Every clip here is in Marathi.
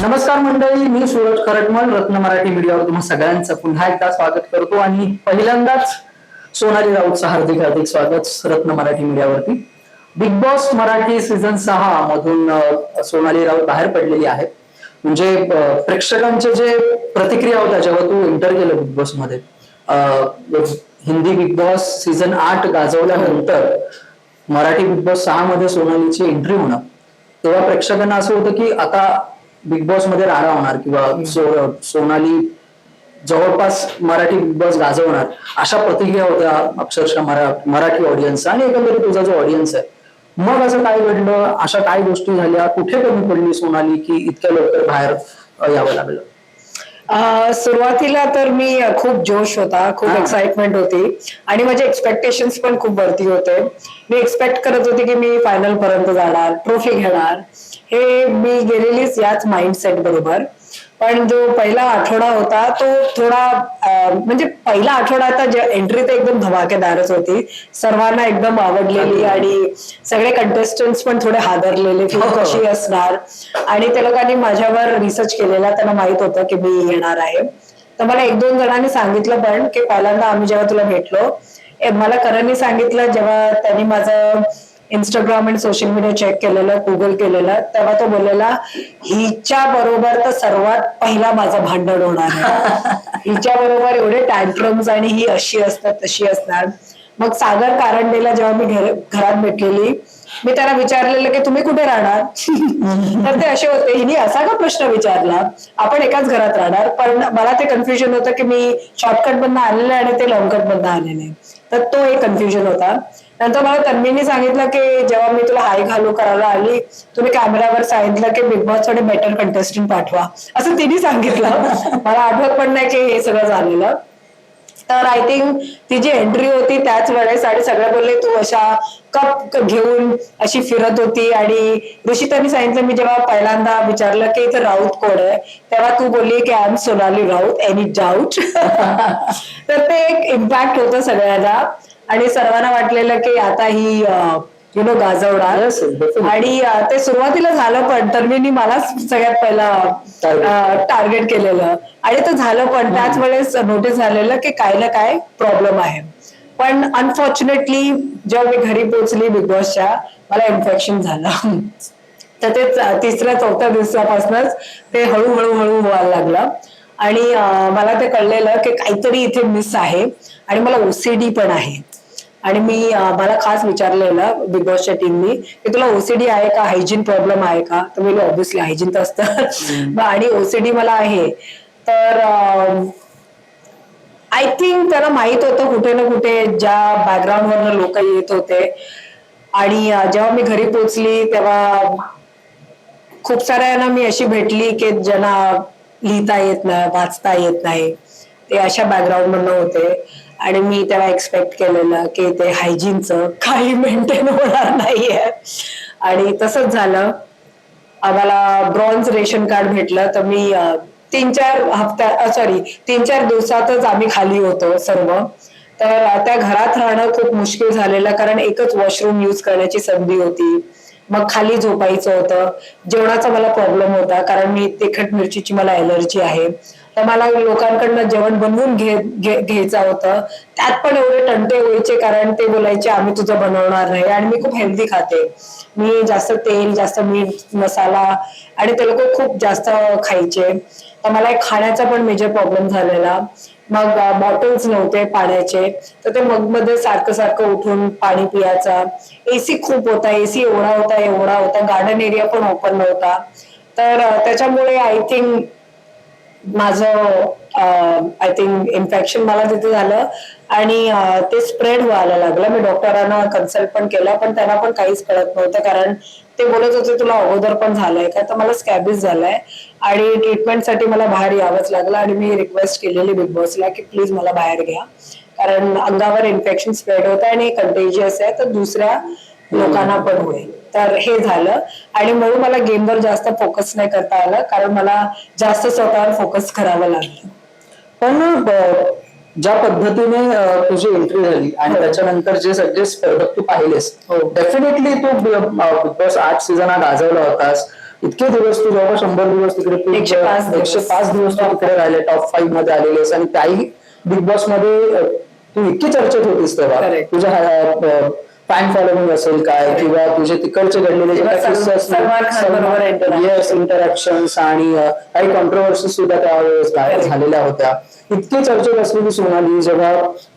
नमस्कार मंडळी मी सूरज खरटमल रत्न मराठी मीडियावर तुम्हा सगळ्यांचं पुन्हा एकदा स्वागत करतो आणि पहिल्यांदाच सोनाली राऊतचं हार्दिक हार्दिक स्वागत रत्न मराठी मीडियावरती. बिग बॉस मराठी सीझन सहा मधून सोनाली राऊत बाहेर पडलेली आहे म्हणजे प्रेक्षकांचे जे प्रतिक्रिया होत्या जेव्हा तू एंटर केलं बिग बॉसमध्ये हिंदी बिग बॉस सीझन आठ गाजवल्यानंतर मराठी बिग बॉस सहा मध्ये सोनालीची एंट्री होणं तेव्हा प्रेक्षकांना असं होतं की आता बिग बॉसमध्ये राडा होणार किंवा सो- सोनाली जवळपास मराठी बिग बॉस गाजवणार अशा प्रतिक्रिया होत्या अक्षरशः मरा मराठी ऑडियन्स आणि एकंदरीत तुझा जो ऑडियन्स आहे. मग असं काय घडलं? अशा काय गोष्टी झाल्या? कुठे कमी पडली सोनाली की इतक्या लवकर बाहेर अं, यावं लागलं? सुरुवातीला तर मी खूप जोश होता खूप. एक्साइटमेंट होती. आणि माझे एक्सपेक्टेशन्स पण खूप वरती होते. मी एक्सपेक्ट करत होते की मी फायनल पर्यंत जाणार ट्रॉफी घेणार. हे मी गेलेलीच याच माइंडसेट बरोबर. पण जो पहिला आठवडा होता तो थोडा म्हणजे पहिला आठवडा आता एंट्री तर एकदम धमाकेदारच होती. सर्वांना एकदम आवडलेली आणि सगळे कंटेस्टंट्स पण थोडे हादरलेले की हो. कशी असणार. आणि त्या लोकांनी माझ्यावर रिसर्च केलेला त्यांना माहीत होतं की मी येणार आहे. तर मला एक दोन जणांनी सांगितलं पण की पहिल्यांदा आम्ही जेव्हा तुला भेटलो मला करणनी सांगितलं जेव्हा त्यांनी माझं इंस्टाग्राम आणि सोशल मीडिया चेक केलेलं गुगल केलेलं तेव्हा तो बोललेला हिच्या बरोबर तर सर्वात पहिला माझं भांडण होणार आहे. हिच्या बरोबर एवढे टँट्रम्स आणि ही अशी असतात तशी असणार. मग सागर कारंडेला जेव्हा मी घर घरात भेटलेली मी त्याला विचारलेलं की तुम्ही कुठे राहणार? तर ते असे होते हिने असा का प्रश्न विचारला? आपण एकाच घरात राहणार. पण मला ते कन्फ्युजन होतं की मी शॉर्टकट मधनं आलेले आणि ते लॉंगकट मधनं आलेले तर तो एक कन्फ्युजन होता. नंतर मला तन्मीने सांगितलं की जेव्हा मी तुला हाय घालू करायला आली तुम्ही कॅमेरावर सांगितलं की बिग बॉस थोडे बेटर कंटेस्टंट पाठवा. असं तिने सांगितलं. मला आठवत पण नाही की हे सगळं झालेलं. तर आय थिंक तिची एंट्री होती त्याच वेळेस आणि सगळे बोलले तू अशा कप घेऊन अशी फिरत होती. आणि ऋषितांनी सांगितलं मी जेव्हा पहिल्यांदा विचारलं की इथं राऊत कोण आहे तेव्हा तू बोलली की I am Sonali Raut any doubt तर ते एक इम्पॅक्ट होतं सगळ्यांना. आणि सर्वांना वाटलेलं की आता ही यु नो गाजवणार. आणि ते सुरुवातीला झालं पण तन्वीनी मलाच सगळ्यात पहिला. टार्गेट केलेलं. आणि ते झालं पण त्याच वेळेस नोटीस झालेलं की काय ना काय प्रॉब्लेम आहे. पण अनफॉर्च्युनेटली जेव्हा मी घरी पोहोचली बिग बॉसच्या मला इन्फेक्शन झालं. तर ते तिसऱ्या चौथ्या दिवसापासूनच ते हळूहळू हळू व्हायला लागलं. आणि मला ते कळलेलं की काहीतरी इथे मिस आहे. आणि मला ओसीडी पण आहे. आणि मी मला खास विचारलेलं बिग बॉसच्या टीमनी की तुला ओसीडी आहे का? हायजीन प्रॉब्लेम आहे का? तर मी ऑब्व्हियसली हायजीन तर असतं. आणि ओसीडी मला आहे. तर आय थिंक त्याला माहीत होतं कुठे ना कुठे ज्या बॅकग्राऊंडवरनं लोक येत होते. आणि जेव्हा मी घरी पोचली तेव्हा खूप साऱ्यांना मी अशी भेटली की ज्यांना लिहिता येत नाही वाचता येत नाही. ते अशा बॅकग्राऊंड मधनं होते. आणि मी तेव्हा एक्सपेक्ट केलेलं की ते हायजीनचं काही मेंटेन होणार नाहीये. आणि तसंच झालं. आम्हाला ब्रॉन्झ रेशन कार्ड भेटलं तर मी तीन चार हप्त्या सॉरी तीन चार दिवसातच आम्ही खाली होतो सर्व. तर त्या घरात राहणं खूप मुश्किल झालेलं कारण एकच वॉशरूम यूज करण्याची संधी होती. मग खाली झोपायचं होतं. जेवणाचा मला प्रॉब्लेम होता कारण मी तिखट मिरचीची मला एलर्जी आहे. तर मला लोकांकडनं जेवण बनवून घे घ्यायचं होतं. त्यात पण एवढे टंटे व्हायचे कारण ते बोलायचे आम्ही तुझं बनवणार नाही आणि मी खूप हेल्दी खाते. मी जास्त तेल जास्त मीठ मसाला आणि ते लोक खूप जास्त खायचे. तर मला एक खाण्याचा पण मेजर प्रॉब्लेम झालेला. मग बॉटल्स नव्हते पाण्याचे. तर ते मग मध्ये सारखं सारखं उठून पाणी पियाचा. एसी खूप होता. एसी एवढा होता एवढा होता. गार्डन एरिया पण ओपन नव्हता. तर त्याच्यामुळे आय थिंक माझं आय थिंक इन्फेक्शन मला तिथे झालं. आणि ते स्प्रेड व्हायला लागलं. मी डॉक्टरांना कन्सल्ट पण केलं पण त्यांना पण काहीच कळत नव्हतं. कारण ते बोलत होते तुला अगोदर पण झालंय का? तर मला स्कॅबिस झालाय. आणि ट्रीटमेंटसाठी मला बाहेर यावंच लागलं. आणि मी रिक्वेस्ट केलेली बिग बॉसला की प्लीज मला बाहेर घ्या. कारण अंगावर इन्फेक्शन स्प्रेड होत आहे आणि कंटेजियस आहे. तर दुसऱ्या लोकांना पण होईल तर हे झालं आणि म्हणून मला गेमवर जास्त फोकस नाही करता आलं कारण मला जास्त स्वतःवर फोकस करावं लागलं पण ज्या पद्धतीने तुझी एंट्री झाली आणि हो. त्याच्यानंतर जे सगळे स्पर्धक तू पाहिलेस हो. डेफिनेटली तू बिग बॉस आठ सीझन हा गाजवला होतास इतके दिवस तू जवळ शंभर दिवस तिकडे एकशे पाच दिवस. तू तिकडे राहिले टॉप फाईव्हमध्ये आलेलेस आणि त्याही बिग बॉसमध्ये तू इतकी चर्चेत होतीस तेव्हा. तुझ्या फॅन फॉलोइंग असेल काय. किंवा तुझे तिकडचे घडलेले. येस इंटरॅक्शन आणि काही कॉन्ट्रोवर्सी सुद्धा त्यावेळेस Correct. झालेल्या होत्या इतकी चर्चेत असलेली सोनाली जेव्हा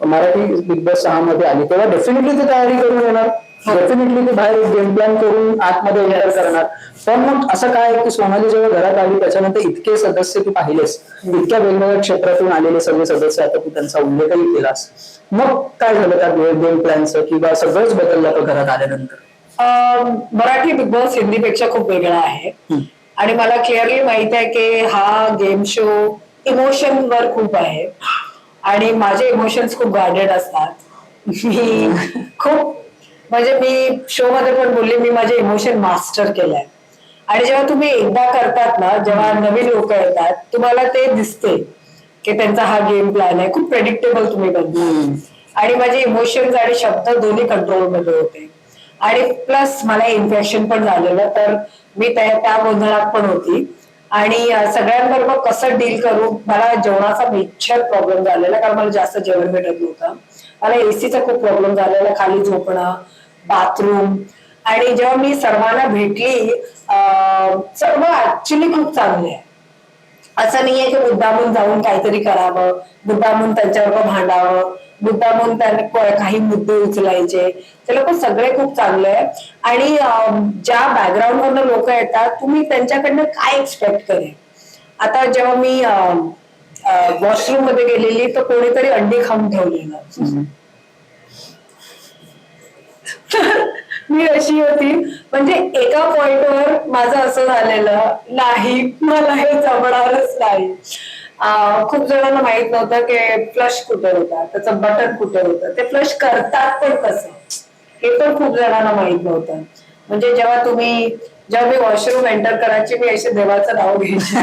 मराठी बिग बॉस सहा मध्ये आली तेव्हा डेफिनेटली ती तयारी करून येणार. डेफिनेटली ती बाहेर एक गेम प्लॅन करून आतमध्ये एंटर. करणार. पण मग असं काय की सोनाली जेव्हा घरात आली त्याच्यानंतर इतके सदस्य तू पाहिलेस. इतक्या वेगवेगळ्या क्षेत्रातून आलेले सगळे सदस्य आता तू त्यांचा उल्लेखही केलास. मग काय झालं त्या गेम प्लॅनचं किंवा सगळंच बदललं तो घरात आल्यानंतर? मराठी बिग बॉस हिंदीपेक्षा खूप वेगळा आहे. आणि मला क्लिअरली माहीत आहे की हा गेम शो इमोशन वर खूप आहे. आणि माझे इमोशन्स खूप गार्डेड असतात. मी खूप म्हणजे मी शो मध्ये पण बोलले मी माझे इमोशन मास्टर केलंय. आणि जेव्हा तुम्ही एकदा करतात ना जेव्हा नवीन लोक येतात तुम्हाला ते दिसते की त्यांचा हा गेम प्लॅन आहे. खूप प्रेडिक्टेबल तुम्ही बनता. आणि माझे इमोशन्स आणि शब्द दोन्ही कंट्रोलमध्ये होते. आणि प्लस मला इन्फेक्शन पण झालेलं तर मी त्या त्या गोंधळात पण होती. आणि सगळ्यांबरोबर कसं डील करू मला जेवणाचा मेजर प्रॉब्लेम झालेला कारण मला जास्त जेवण भेटत नव्हतं. मला एसीचा खूप प्रॉब्लेम झालेला खाली झोपणं बाथरूम आणि जेव्हा मी सर्वांना भेटली सर्व ऍक्च्युली खूप चांगले आहे. असं नाहीये की मुद्दामून जाऊन काहीतरी करावं मुद्दामून त्यांच्याबरोबर भांडावं मुद्दामून त्यांना काही मुद्दे उचलायचे. ते लोक सगळे खूप चांगले आहे. आणि ज्या बॅकग्राऊंड वरनं लोक येतात तुम्ही त्यांच्याकडनं काय एक्सपेक्ट करेल? आता जेव्हा मी वॉशरूममध्ये गेलेली तर कोणीतरी अंडी खाऊन ठेवलेलं. मी अशी होती. म्हणजे एका पॉइंटवर माझं असं झालेलं नाही मला हे जमणारच नाही. खूप जणांना माहीत नव्हतं की फ्लश कुठे होता त्याचं बटन कुठे होतं. ते फ्लश करतात पण कसं? हे पण खूप जणांना माहीत नव्हतं. म्हणजे जेव्हा तुम्ही जेव्हा मी वॉशरूम एंटर करायची मी असे देवाचं नाव घ्यायचे.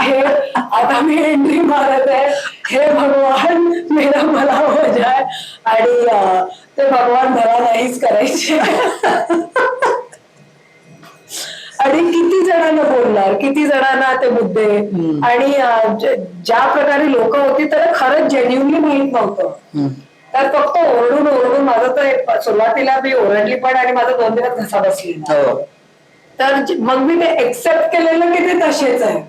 हे आता मी एंट्री मारत आहे. हे भगवान मेरा मला हो जाय. आणि ते भगवान मला नाहीच करायचे. आणि किती जणांना बोलणार किती जणांना ते मुद्दे. आणि ज्या प्रकारे लोक होती तर खरंच जेन्युनली माहीत नव्हतं. तर फक्त ओरडून ओरडून माझं तर सुरुवातीला मी ओरडली पण आणि माझा दोन दिवस घसा बसलेला हो. तर मग मी ते एक्सेप्ट केलेलं की ते तसेच आहे.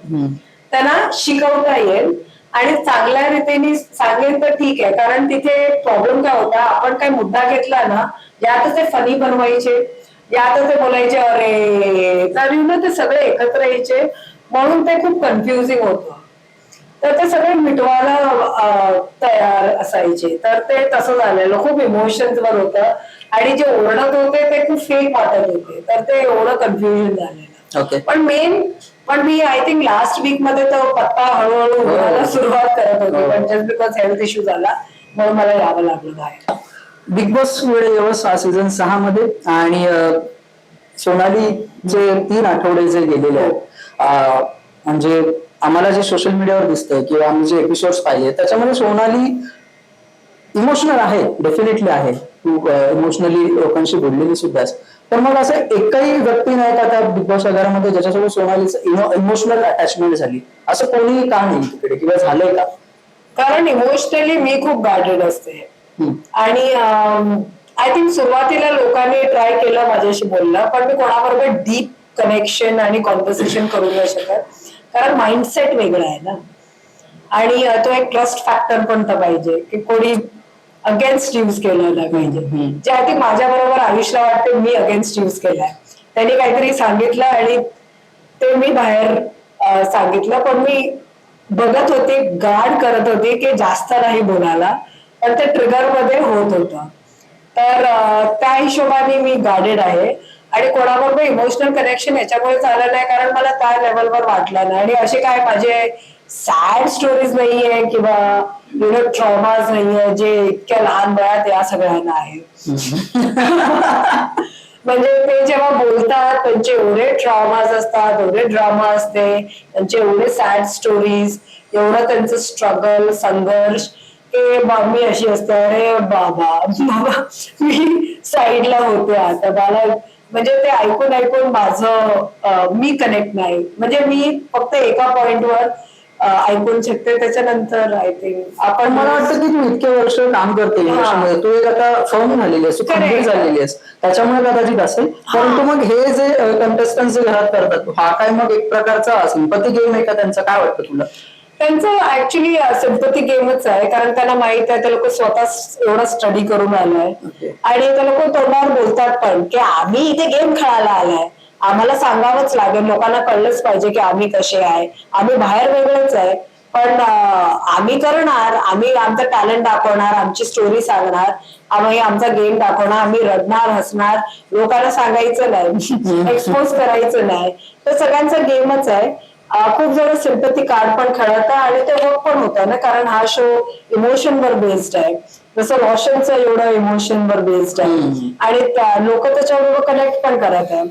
त्यांना शिकवता येईल आणि चांगल्या रीतीने सांगेल तर ठीक आहे. कारण तिथे प्रॉब्लेम काय होता? आपण काय मुद्दा घेतला ना यात ते फनी बनवायचे यात ते बोलायचे अरे तर ते सगळे एकत्र यायचे. म्हणून ते खूप कन्फ्युजिंग होतं. तर ते सगळे मिटवायला तयार असायचे. तर ते तसं झालेलं. खूप इमोशन्स वर होतं. आणि जे ओरडत होते ते खूप फेक वाटत होते. तर ते एवढं कन्फ्युजन झालेलं. ओके पण मेन पण मी आय थिंक लास्ट वीकमध्ये तो पत्ता हळूहळू उघडायला सुरुवात करत होती. हो. पण जस्ट बिकॉज हेल्थ इश्यू झाला म्हणून मला यावं लागलं बाहेर. बिग बॉस वेळे जेव्हा सीझन सहा मध्ये. आणि अं, सोनालीचे तीन आठवडे जे गेलेले आहेत म्हणजे आम्हाला जे सोशल मीडियावर दिसतंय किंवा आम्ही जे एपिसोड पाहिले त्याच्यामध्ये सोनाली इमोशनल आहे डेफिनेटली आहे. तू इमोशनली लोकांशी बोललेली सुद्धा. पण मग असं एकही व्यक्ती नाही का त्या बिग बॉस वगैरे ज्याच्यासोबत सोनालीचं इमोशनल अटॅचमेंट झाली? असं कोणी का नाही तिकडे? किंवा झालंय का? कारण इमोशनली मी खूप गार्डेड असते. आणि आय थिंक सुरुवातीला लोकांनी ट्राय केलं माझ्याशी बोलणं पण मी कोणाबरोबर डीप कनेक्शन आणि कॉन्व्हर्सेशन करू नाही शकत. कारण माइंडसेट वेगळा आहे ना. आणि तो एक ट्रस्ट फॅक्टर पण तर पाहिजे की कोणी अगेन्स्ट यूज केलं नाही पाहिजे. जे थिंक माझ्या बरोबर आयुषला वाटते मी अगेन्स्ट यूज केलाय. त्यांनी काहीतरी सांगितलं आणि ते मी बाहेर सांगितलं. पण मी बघत होते गार्ड करत होते की जास्त नाही बोलायला पण ते ट्रिगरमध्ये होत होतं. तर त्या हिशोबाने मी गार्डेड आहे. आणि कोणाबरोबर इमोशनल कनेक्शन याच्यामुळे झालं नाही कारण मला त्या लेवलवर वाटलं नाही. आणि असे काय माझे सॅड स्टोरीज नाहीये किंवा युनो ट्रॉमाज नाहीये जे इतक्या लहान वयात या सगळ्यांना आहे म्हणजे ते जेव्हा बोलतात त्यांचे एवढे ट्रॉमाज असतात एवढे ड्रामा असते त्यांचे एवढे सॅड स्टोरीज एवढं त्यांचं स्ट्रगल संघर्ष बा- मी अशी असते अरे बाबा बाबा मी साईडला होते आता मला म्हणजे ते ऐकून ऐकून माझं मी कनेक्ट नाही. म्हणजे मी फक्त एका पॉइंटवर ऐकून शकते. त्याच्यानंतर आय थिंक आपण पण मला वाटतं की तू इतके वर्ष काम करते तू एक आता फर्म झालेली आहेस तू. खंबीर झालेली आहेस. त्याच्यामुळे कदाचित असेल. परंतु मग हे जे कंटेस्टंट जे घरात करतात हा काय मग एक प्रकारचा सिंपती गेम आहे का त्यांचा? काय वाटतं तुला? त्यांचं ऍक्च्युली सिम्पती गेमच आहे. कारण त्यांना माहीत आहे ते लोक स्वतः एवढा स्टडी करून आलाय. आणि ते लोक तोंडावर बोलतात पण की आम्ही इथे गेम खेळायला आलाय. आम्हाला सांगावंच लागेल. लोकांना कळलंच पाहिजे की आम्ही कसे आहे. आम्ही बाहेर वेगळेच आहे. पण आम्ही करणार. आम्ही आमचं टॅलेंट दाखवणार. आमची स्टोरी सांगणार. आम्ही आमचा गेम दाखवणार. आम्ही रडणार हसणार. लोकांना सांगायचं नाही. एक्सपोज करायचं नाही. तर सगळ्यांचा गेमच आहे. खूप जण सिम्पती कार्ड पण खेळत आहे आणि ते वर्क पण होत ना. कारण हा शो इमोशनवर बेस्ड आहे. जसं रोशनचं एवढं इमोशनवर बेस्ड आहे. आणि लोक त्याच्याबरोबर कनेक्ट पण करत आहे.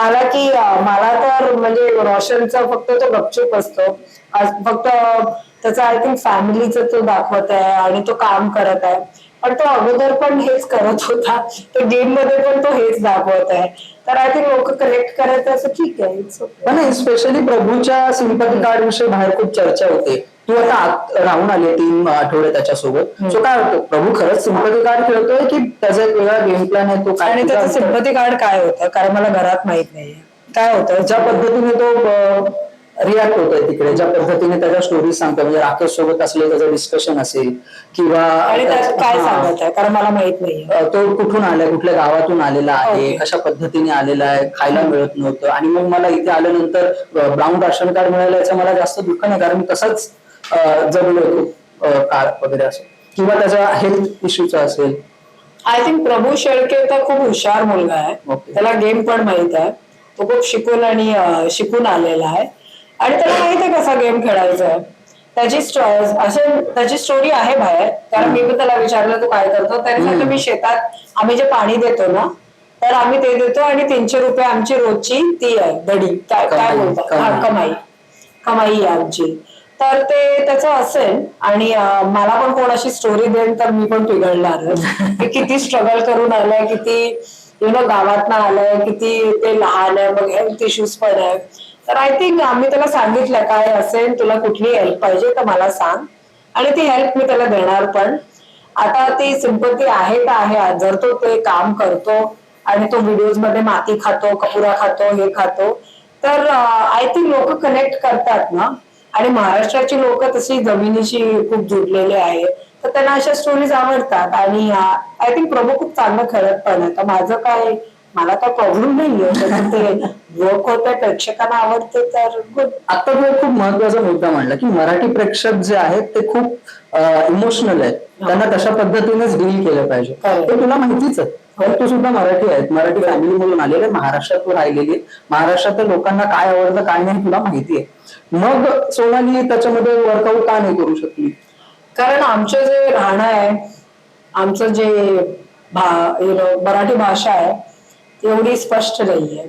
आला की मला तर म्हणजे रोशनचा फक्त तो गपचूप असतो. फक्त त्याचा आय थिंक फॅमिलीचं तो दाखवत आहे आणि तो काम करत आहे. पण तो अगोदर पण हेच करत होता. तर गेममध्ये पण तो हेच दाखवत आहे. तर आय थिंक लोक कनेक्ट करत आहे असं ठीक आहे. स्पेशली प्रभूच्या सिंपती कार्ड विषयी बाहेर खूप चर्चा होते. तू आता आत राहून आली तीन आठवडे त्याच्यासोबत. सो काय वाटतं प्रभू खरंच सिंपती कार्ड खेळतोय की त्याचा एक वेगळा गेम प्लॅन आहे तो काय आणि त्याचं सिम्पती कार्ड काय होतं? कारण मला घरात माहीत नाहीये. काय होतं? ज्या पद्धतीने तो रिॲक्ट होतोय तिकडे ज्या पद्धतीने त्याच्या स्टोरी सांगतो म्हणजे राकेश सोबत असले त्याचं डिस्कशन असेल किंवा आणि काय हा. सांगत आहे? कारण मला माहीत नाहीये. अ, तो कुठून आलाय कुठल्या गावातून आलेला आहे. कशा पद्धतीने आलेला आहे खायला मिळत नव्हतं. आणि मग मला इथे आल्यानंतर ब्राऊन राशन कार्ड मिळालं याचं मला जास्त दुःख नाही कारण मी तसंच जगलो होतो काळ वगैरे असं. किंवा त्याचा हेल्थ इश्यूचा असेल. आय थिंक प्रभू शेळके तर खूप हुशार मुलगा आहे. त्याला गेम पण माहीत आहे. तो खूप शिकून आणि शिकून आलेला आहे. आणि त्याला माहीत आहे कसा गेम खेळायचा आहे. त्याची असे त्याची स्टोरी आहे बाहेर. कारण मी पण त्याला विचारलं तू काय करतो? त्याने सांगितलं मी शेतात आम्ही जे पाणी देतो ना तर आम्ही ते देतो आणि तीनशे रुपये आमची रोजची ती आहे दडी. काय काय बोलतात? हा. कमाई. कमाई आहे आमची. तर ते त्याचं असेल. आणि मला पण कोणाशी स्टोरी देईल तर मी पण पिघळणार. किती स्ट्रगल करून आलाय किती यु नो गावातनं आलंय किती ते लहान आहे मग हेल्थ इश्यूज पण आहे तर आय थिंक आम्ही त्याला सांगितलं काय असेल तुला कुठली हेल्प पाहिजे तर मला सांग. आणि ती हेल्प मी त्याला देणार पण. आता ती सिंपती आहे का आहे जर तो ते काम करतो. आणि तो व्हिडिओजमध्ये माती खातो कपुरा खातो हे खातो. तर आय थिंक लोक कनेक्ट करतात ना. आणि महाराष्ट्राची लोक तशी जमिनीशी खूप जुडलेले आहे तर त्यांना अशा स्टोरीज आवडतात. आणि आय थिंक प्रभू खूप चांगलं खेळत पण आहे. तर माझं काय मला काय प्रॉब्लेम नाहीये. ते वर्क होत प्रेक्षकांना आवडते तर गुड आता तू एक खूप महत्त्वाचा मुद्दा मांडला की मराठी प्रेक्षक जे आहेत ते खूप इमोशनल आहेत. त्यांना तशा पद्धतीनेच डील केलं पाहिजे. ते तुला माहितीच आहे. पण तू सुद्धा मराठी आहेत मराठी फॅमिली मधून आलेले महाराष्ट्रात तू राहिलेली. महाराष्ट्रातल्या लोकांना काय आवडतं काय नाही तुला माहिती आहे. मग सोनाली त्याच्यामध्ये वर्कआउट का नाही करू शकली? कारण आमचं जे राहणं आहे आमचं जे मराठी भाषा आहे एवढी स्पष्ट नाही आहे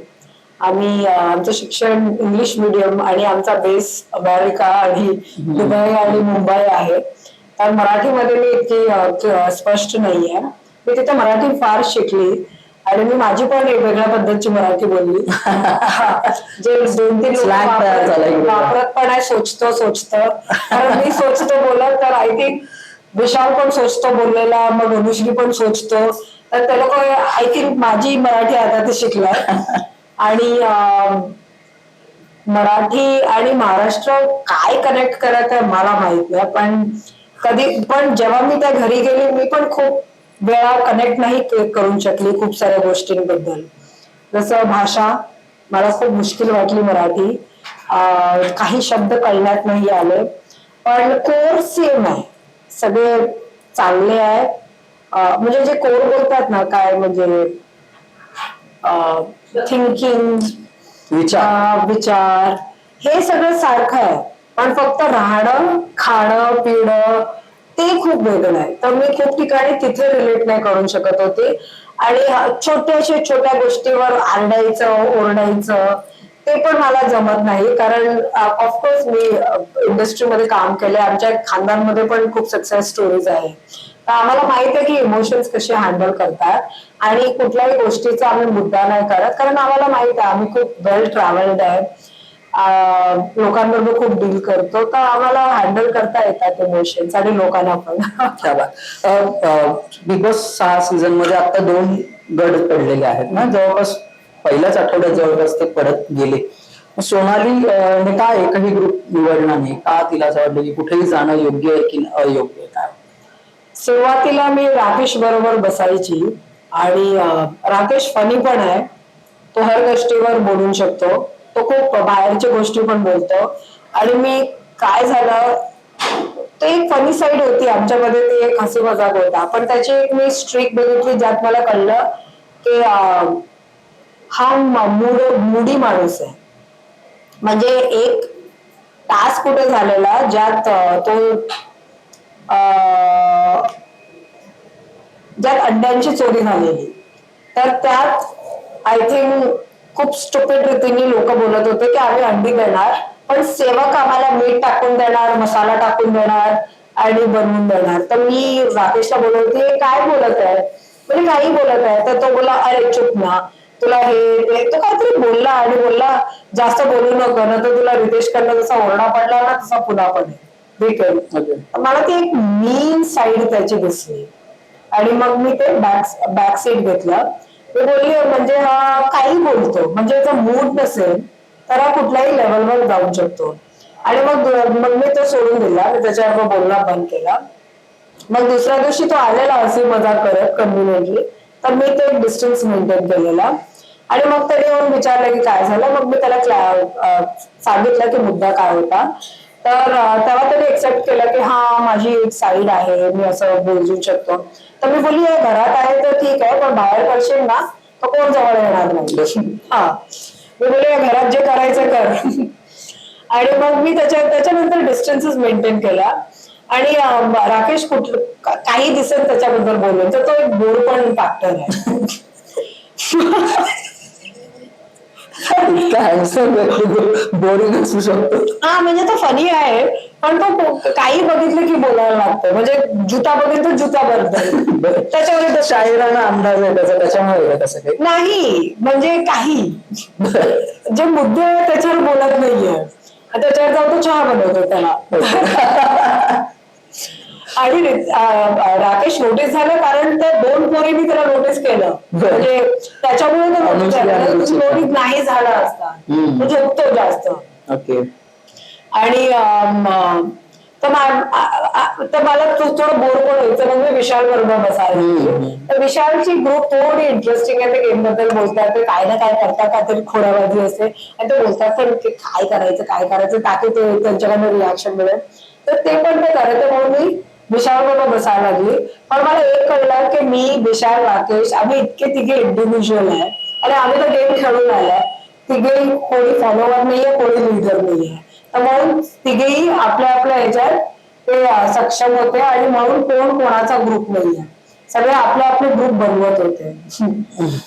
आम्ही आमचं शिक्षण इंग्लिश मिडियम आणि आमचा बेस अमेरिका आणि दुबई आणि मुंबई आहे. तर मराठीमध्ये मी इतकी स्पष्ट नाही आहे मी तिथे मराठी फार शिकली. आणि मी माझी पण एक वेगळ्या पद्धतीची मराठी बोलली. जे दोन तीन वापरत पण आहे सोचतो सोचतं. मी सोचतो बोलत तर आय थिंक विशाल पण सोचतो बोललेला मग अनुश्री पण सोचतो. तर ते लोक आय थिंक माझी मराठी आता ते शिकलाय. आणि मराठी आणि महाराष्ट्र काय कनेक्ट करत आहे मला माहीत नाही. पण कधी पण जेव्हा मी त्या घरी गेली मी पण खूप वेळा कनेक्ट नाही करू शकली खूप साऱ्या गोष्टींबद्दल. जसं भाषा मला खूप मुश्किल वाटली मराठी. काही शब्द कळण्यात नाही आले. पण कोर सेम आहे. सगळे चांगले आहे म्हणजे जे कोर बोलतात ना काय म्हणजे थिंकिंग विचार. विचार हे सगळं सारखं आहे. पण फक्त राहणं खाणं पिणं ते खूप वेगळं आहे. तर मी खूप ठिकाणी तिथे रिलेट नाही करू शकत होते. आणि छोट्याशा छोट्या गोष्टीवर आरडायचं ओरडायचं ते पण मला जमत नाही. कारण ऑफकोर्स मी इंडस्ट्रीमध्ये काम केले आमच्या खानदानमध्ये पण खूप सक्सेस स्टोरीज आहे. तर आम्हाला माहीत आहे की इमोशन्स कसे हँडल करतात. आणि कुठल्याही गोष्टीचा आम्ही मुद्दा नाही करत. कारण आम्हाला माहीत आहे आम्ही खूप वेल ट्रॅव्हल्ड आहे. लोकांबरोबर खूप डील करतो. तर आम्हाला हँडल करता येतात इमोशन्स आणि लोकांना पण. बिग बॉस सहा सीझनमध्ये आता दोन गड पडलेले आहेत ना. जवळपास पहिल्याच आठवड्यात जवळपास ते परत गेले. सोनाली ने का एकही ग्रुप निवडला नाही? का तिला असं वाटलं की कुठेही जाणं योग्य आहे की अयोग्य आहे? काय सुरुवातीला मी राकेश बरोबर बसायची. आणि राकेश फनी पण आहे. तो हर गोष्टीवर बोलू शकतो. तो खूप बाहेरच्या गोष्टी पण बोलतो. आणि मी काय झालं ते एक फनी साईड होती. आमच्यामध्ये ते एक हसी मजाक होता. पण त्याची एक मी स्ट्रीक बघितली ज्यात मला कळलं की हा मूड मुडी माणूस आहे. म्हणजे एक टास्क कुठे झालेला ज्यात तो ज्यात अंड्यांची चोरी झालेली. तर त्यात आय थिंक खूप स्टुपिड रीतीने लोक बोलत होते की आम्ही अंडी देणार पण सेवक आम्हाला मीठ टाकून देणार मसाला टाकून देणार आणि बनवून देणार. तर मी राकेशला बोलत होते "हे काय बोलत आहे? म्हणजे काही बोलत आहे. तर तो बोला अरे चुप ना तुला हे ते तो काहीतरी बोलला आणि बोलला जास्त बोलू नको ना तर तुला रितेश कडनं जसा ओरडा पडला ना तसा पुन्हा Okay. मला ती एक मीन साईड त्याची दिसली. आणि मग मी ते बॅक बॅक सीट घेतलं. ते बोलली म्हणजे हा काही बोलतो. म्हणजे त्याचा मूड नसेल तर हा कुठल्याही लेवलवर जाऊ शकतो. आणि मग मग मी तो सोडून दिला मी त्याच्यावर बोलणं बंद केला. मग दुसऱ्या दिवशी तो आलेला असे मजाक करत कन्व्हिनियंटली तर मी ते डिस्टन्स मेंटेन केलेला. आणि मग त्याने येऊन विचारलं की काय झालं? मग मी त्याला सांगितलं की मुद्दा काय होता? तर तेव्हा त्याने एक्सेप्ट केलं की हा माझी एक साईड आहे मी असं बोलू शकतो. तर मी बोलली घरात आहे तर ठीक आहे पण बाहेर पडशील ना तर कोण जवळ येणार नाही? हा. मी बोलले घरात जे करायचं कर. आणि मग मी त्याच्या त्याच्यानंतर डिस्टन्सेस मेंटेन केला आणि राकेश कुठ काही दिसत त्याच्याबद्दल बोललो तर तो एक बोर पण फॅक्टर आहे. इतका हँडसम व्यक्ती बोरिंग असू शकतो हा म्हणजे तो फनी आहे पण तो काही बघितलं की बोलायला लागतं. म्हणजे जुता बघितलं तर जुता बद्दल त्याच्यावर तो शायराना अंदाज आहे त्याचा त्याच्यामुळे आहे का तसं काही? नाही म्हणजे काही. जे मुद्दे आहेत त्याच्यावर बोलत नाहीये. त्याच्यावर जाऊन तो चहा बनवतो त्याला. आणि राकेश नोटीस झालं कारण त्या दोन पोरींनी त्याला नोटीस केलं. म्हणजे त्याच्यामुळे तो नोटीस. नोटीस नाही झाला असता. तो झोपतो जास्त. ओके. आणि तर तर मला तो थोडं बोर पण व्हायचं. मग मी विशाल बरोबर बसायला. तर विशालची ग्रुप थोडी इंटरेस्टिंग आहे. ते गेमबद्दल बोलतात. ते काय ना काय करतात. काहीतरी खोड्याबाजी असते. आणि ते बोलतात पण की काय करायचं काय करायचं? ताकी ते त्यांच्याकडनं रिॲक्शन मिळेल. तर ते पण ते करत म्हणून मी विशाल बरोबर बसायला लागली. पण मला एक कळलं की मी विशाल राकेश आम्ही इतके तिघे इंडिव्हिज्युअल आहे. आणि आम्ही तर गेम खेळून आलाय तिघे कोणी फॉलोअर नाहीये कोणी लिडर नाहीये. तर म्हणून तिघेही आपल्या आपल्या ह्याच्यात ते सक्षम होते आणि म्हणून कोण कोणाचा ग्रुप नाहीये. सगळे आपले आपले ग्रुप बनवत होते.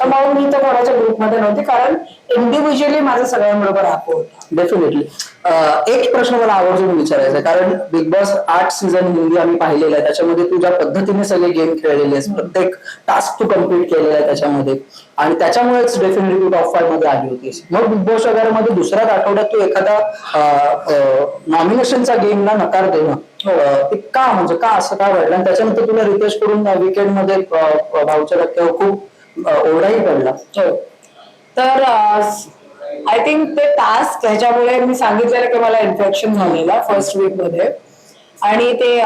तर म्हणून मी तर कोणाच्या ग्रुपमध्ये नव्हते. कारण इंडिव्हिज्युअली माझं सगळ्यांबरोबर होता. डेफिनेटली एक प्रश्न मला आवर्जून विचारायचा कारण बिग बॉस आठ सीझन हिंदी आम्ही पाहिलेला आहे त्याच्यामध्ये तू ज्या पद्धतीने सगळे गेम खेळलेले आहेस प्रत्येक टास्क तू कंप्लीट केलेला आहे त्याच्यामध्ये आणि त्याच्यामुळेच डेफिनेटली तू टॉप फाईव्हमध्ये आली होतीस. मग बिग बॉस वगैरे मध्ये आठवड्यात तू एखादा नॉमिनेशनचा गेमला नकार देणं अं, ते का म्हणजे का असं का घडलं? आणि त्याच्यानंतर तुला रितेश विकेंडमध्ये भाऊच्या धक्क्यावर खूप ओरडाही पडला. हो. तर आय थिंक ते टास्क ह्याच्यामुळे मी सांगितलेलं की मला इन्फेक्शन झालेलं फर्स्ट वीकमध्ये. आणि ते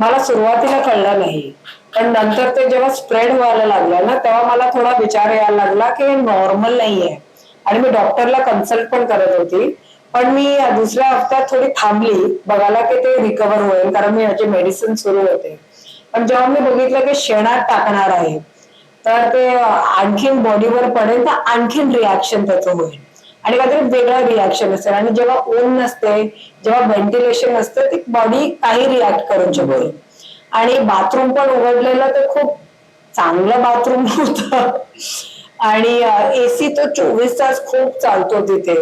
मला सुरुवातीला कळलं नाही. पण नंतर ते जेव्हा स्प्रेड व्हायला लागलं ना तेव्हा मला थोडा विचार यायला लागला की नॉर्मल नॉर्मल नाहीये. आणि मी डॉक्टरला कन्सल्ट पण करत होती. पण मी दुसऱ्या हप्त्यात थोडी थांबली बघायला की ते रिकवर होईल कारण मी याचे मेडिसिन सुरू होते. पण जेव्हा मी बघितलं की शेणात टाकणार आहे तर ते आणखीन बॉडीवर पडेल तर आणखीन रिॲक्शन त्याचं होईल. आणि काहीतरी वेगळं रिॲक्शन असेल. आणि जेव्हा ऊन नसते जेव्हा व्हेंटिलेशन असते ती बॉडी काही रिॲक्ट करू शकते. आणि बाथरूम पण उघडलेलं तर खूप चांगलं बाथरूम होतं. आणि एसी तो चोवीस तास खूप चालतो तिथे.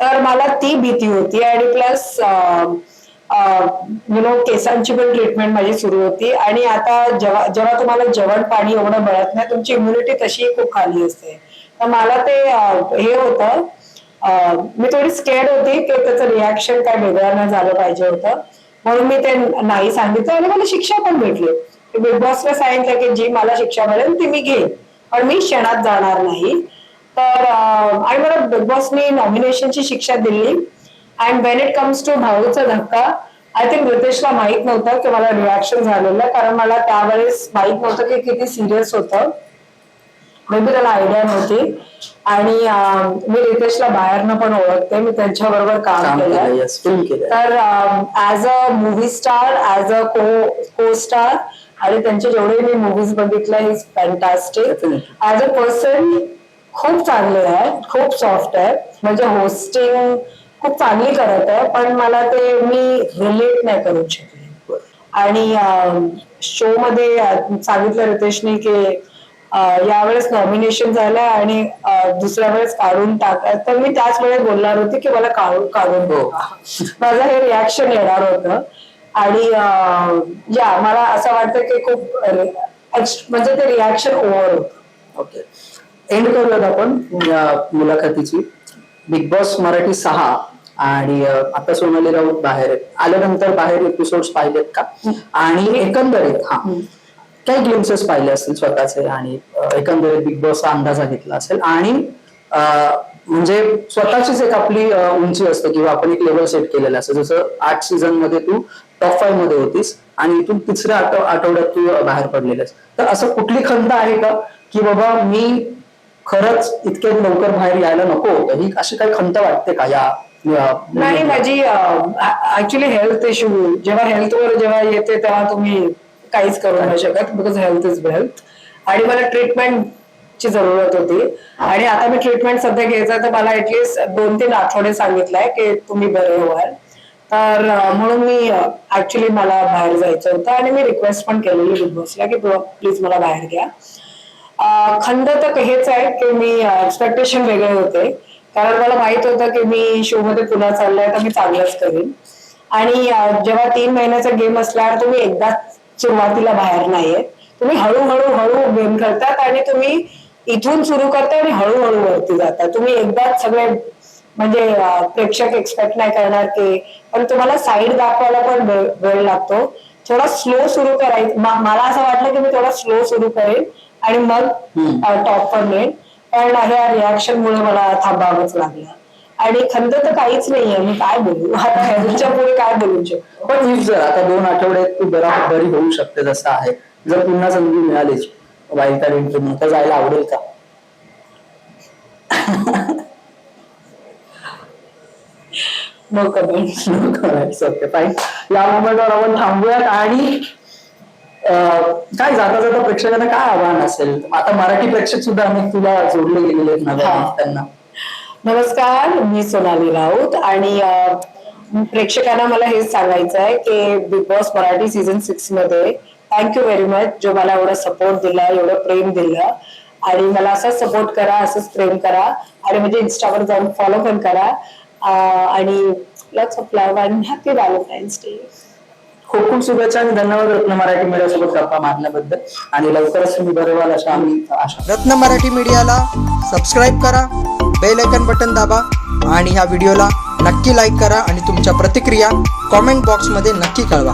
तर मला ती भीती होती. आणि प्लस यु नो केसांची पण ट्रीटमेंट माझी सुरू होती. आणि आता जेव्हा जेव्हा तुम्हाला जेवण पाणी एवढं मिळत नाही तुमची इम्युनिटी तशी खूप खाली असते. तर मला ते हे होतं. मी थोडी स्केड होती की त्याचं रिॲक्शन काय वेगळं नाही झालं पाहिजे होतं. म्हणून मी ते नाही सांगितलं आणि मला शिक्षा पण भेटली. बिग बॉसला सांगितलं की जी मला शिक्षा मिळेल ती मी घेईन. पण मी क्षणात जाणार नाही. तर आणि मला बिग बॉसनी नॉमिनेशनची शिक्षा दिली. And when it comes to भाऊचा धक्का आय थिंक रितेशला माहीत नव्हतं की मला रिॲक्शन झालेलं. कारण मला त्यावेळेस माहीत नव्हतं की किती सिरियस होतं. मे बी त्याला आयडिया नव्हती. आणि मी रितेशला बाहेरनं पण ओळखते. मी त्यांच्याबरोबर काम काम केलं तर as a movie star as a co co star आणि त्यांचे जेवढे मी मूवीज बघितल्या is fantastic. As a person खूप चांगले आहे. खूप सॉफ्ट आहे. म्हणजे होस्टिंग खूप चांगली करत आहे पण मला ते मी रिलेट नाही करू शकले. आणि शो मध्ये सांगितलं रितेशनी की यावेळेस नॉमिनेशन झालं आणि दुसऱ्या वेळेस काढून टाक तर मी त्याच वेळेस बोलणार होती की मला काढून काढून हो. टाका. माझं हे रिॲक्शन येणार होतं. आणि या मला असं वाटतं की खूप म्हणजे ते रिॲक्शन ओव्हर होतं. ओके. एंड करूयात आपण मुलाखतीची. बिग बॉस मराठी सहा आणि आता सोनाली राऊत बाहेर आहेत. आल्यानंतर बाहेर एपिसोड पाहिलेत का? आणि एकंदरीत हा. काही ग्लिम्सेस पाहिले असतील स्वतःचे आणि एकंदरीत बिग बॉसचा अंदाजा घेतला असेल. आणि म्हणजे स्वतःचीच एक आपली उंची असते किंवा आपण एक लेवल सेट केलेलं असतं. जसं आठ सीझनमध्ये तू टॉप फाईव्हमध्ये होतीस आणि इथून तिसऱ्या आठव- आठवड्यात तू बाहेर पडलेलंस तर असं कुठली खंत आहे का की बाबा मी खरंच इतक्या लवकर बाहेर यायला नको होतं? ही अशी काही खंत वाटते का या- नाही माझी ऍक्च्युली हेल्थ इश्यू जेव्हा हेल्थवर जेव्हा येते तेव्हा तुम्ही काहीच करू नाही शकत बिकॉज हेल्थ इज वेल्थ आणि मला ट्रीटमेंट ची जरूरत होती. आणि आता मी ट्रीटमेंट सध्या घ्यायचं तर मला ऍटलिस्ट दोन तीन आठवडे सांगितलंय की तुम्ही बरे व्हाल. तर म्हणून मी ऍक्च्युली मला बाहेर जायचं होतं आणि मी रिक्वेस्ट पण केलेली बिग बॉसला की प्लीज मला बाहेर घ्या. खंड तर हेच आहे की मी एक्सपेक्टेशन वेगळे होते. कारण मला माहीत होतं की मी शो मध्ये पुन्हा चाललंय तर मी चांगलंच करीन. आणि जेव्हा तीन महिन्याचा गेम असल्यावर तुम्ही एकदाच सुरुवातीला बाहेर नाहीये. तुम्ही हळूहळू हळू गेम खेळतात आणि तुम्ही इथून सुरू करता आणि हळूहळू वरती जाता. तुम्ही एकदाच सगळे म्हणजे प्रेक्षक एक्सपेक्ट नाही करणार की पण तुम्हाला साईड दाखवायला पण वेळ- लागतो. थोडा स्लो सुरू करायचं मला असं वाटलं की मी थोडा स्लो सुरू करेन आणि मग. टॉप वर नेन पण ह्या रिॲक्शन मुळे मला थांबावंच लागलं. आणि खंत तर काहीच नाहीये मी काय बोलू? आता पुढे काय बोलू शकतो पण if जर आता दोन आठवड्यात तू बरा बरी होऊ शकते जसं आहे जर पुन्हा संधी मिळालीच वाईट एंट्री तर जायला आवडेल का? नो कमेंट ओके फाईन या मोमेंटवर आपण थांबूयात आणि काय जाता जाता प्रेक्षकांना काय आव्हान असेल? आता मराठी प्रेक्षक सुद्धा अनेक तुला जोडले गेलेले आहेत. त्यांना नमस्कार मी सोनाली राऊत आणि प्रेक्षकांना मला हेच सांगायचं आहे की बिग बॉस मराठी सीझन सिक्समध्ये थँक्यू व्हेरी मच जो मला एवढा सपोर्ट दिला एवढं प्रेम दिलं. आणि मला असंच सपोर्ट करा असंच प्रेम करा. आणि म्हणजे इन्स्टावर जाऊन फॉलो पण करा. आणि lots of love and happy valentine's day खूप खूप शुभेच्छा आणि धन्यवाद रत्न मराठी मीडिया सोबत गप्पा मारण्याबद्दल. आणि लवकरच तुम्ही बरे व्हाल अशा आम्ही आशा रत्न मराठी मीडियाला सबस्क्राईब करा बेल आयकन बटन दाबा आणि ह्या व्हिडिओला नक्की लाईक करा आणि तुमच्या प्रतिक्रिया कॉमेंट बॉक्समध्ये नक्की कळवा.